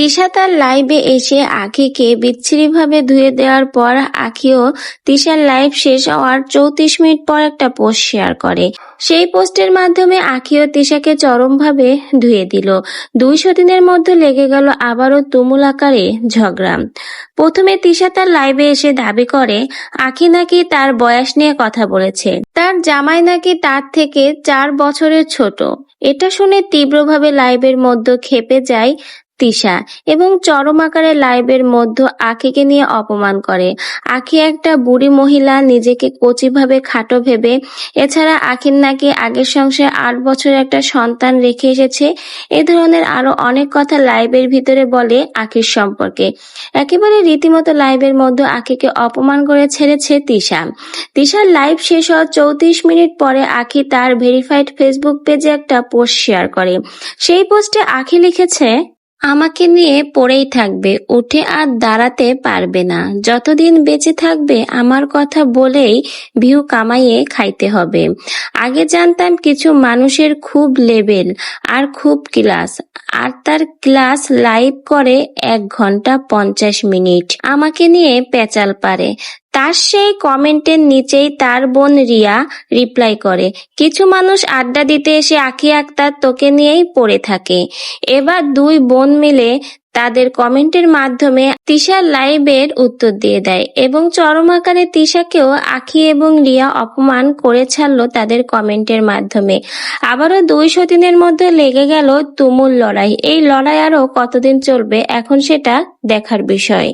তিশা তার লাইভে এসে আখিকে বিচ্ছিরিভাবে ধুয়ে দেওয়ার পর আখিও তিশার লাইভ শেষ হওয়ার চৌত্রিশ মিনিট পর একটা পোস্ট শেয়ার করে। সেই পোস্টের মাধ্যমে আখিও তিশাকে চরমভাবে ধুয়ে দিল। দুইশো দিনের মধ্যে লেগে গেল আবারও তুমুল আকারে ঝগড়া। প্রথমে তিশা তার লাইভে এসে দাবি করে, আখি নাকি তার বয়স নিয়ে কথা বলেছে। তার জামাই নাকি তার থেকে চার বছরের ছোট। এটা শুনে তীব্রভাবে লাইভের মধ্যে খেপে যায় তিশা এবং চরম আকারে লাইভের মধ্যে আখিকে নিয়ে অপমান করে। আখি একটা বুড়ি মহিলা নিজেকে কচিভাবে খাটো ভেবে, এছাড়া আখির নাকি আগের সংসারে আট বছর একটা সন্তান রেখে এসেছে, এ ধরনের আরও অনেক কথা লাইভের ভিতরে বলে আখির সম্পর্কে। একেবারে রীতিমতো লাইভের মধ্যে আখিকে অপমান করে ছেড়েছে তিশা। তিশার লাইভ শেষ হওয়ার চৌত্রিশ মিনিট পরে আখি তার ভেরিফাইড ফেসবুক পেজে একটা পোস্ট শেয়ার করে। সেই পোস্টে আখি লিখেছে আমাকে নিয়ে পড়েই থাকবে, উঠে আর দাঁড়াতে পারবে না। যতদিন বেঁচে থাকবে, আমার কথা বলেই ভিউ কামাইয়ে খাইতে হবে। আগে জানতাম কিছু মানুষের খুব লেভেল আর খুব ক্লাস, আর তার ক্লাস লাইভ করে এক ঘণ্টা পঞ্চাশ মিনিট। আমাকে নিয়ে পেঁচাল পারে। তার সেই কমেন্টের নিচেই তার বোন রিয়া রিপ্লাই করে। কিছু মানুষ আড্ডা দিতে এসে আখি আক্তার তোকে নিয়েই পড়ে থাকে। এবার দুই বোন মিলে তাদের কমেন্টের মাধ্যমে তিশার লাইভের উত্তর দিয়ে দেয় এবং চরম আকারে তিশাকেও আখি এবং রিয়া অপমান করে ছাড়লো তাদের কমেন্টের মাধ্যমে। আবারও দুই দিনের মধ্যে লেগে গেল তুমুল লড়াই। এই লড়াই আরও কতদিন চলবে এখন সেটা দেখার বিষয়।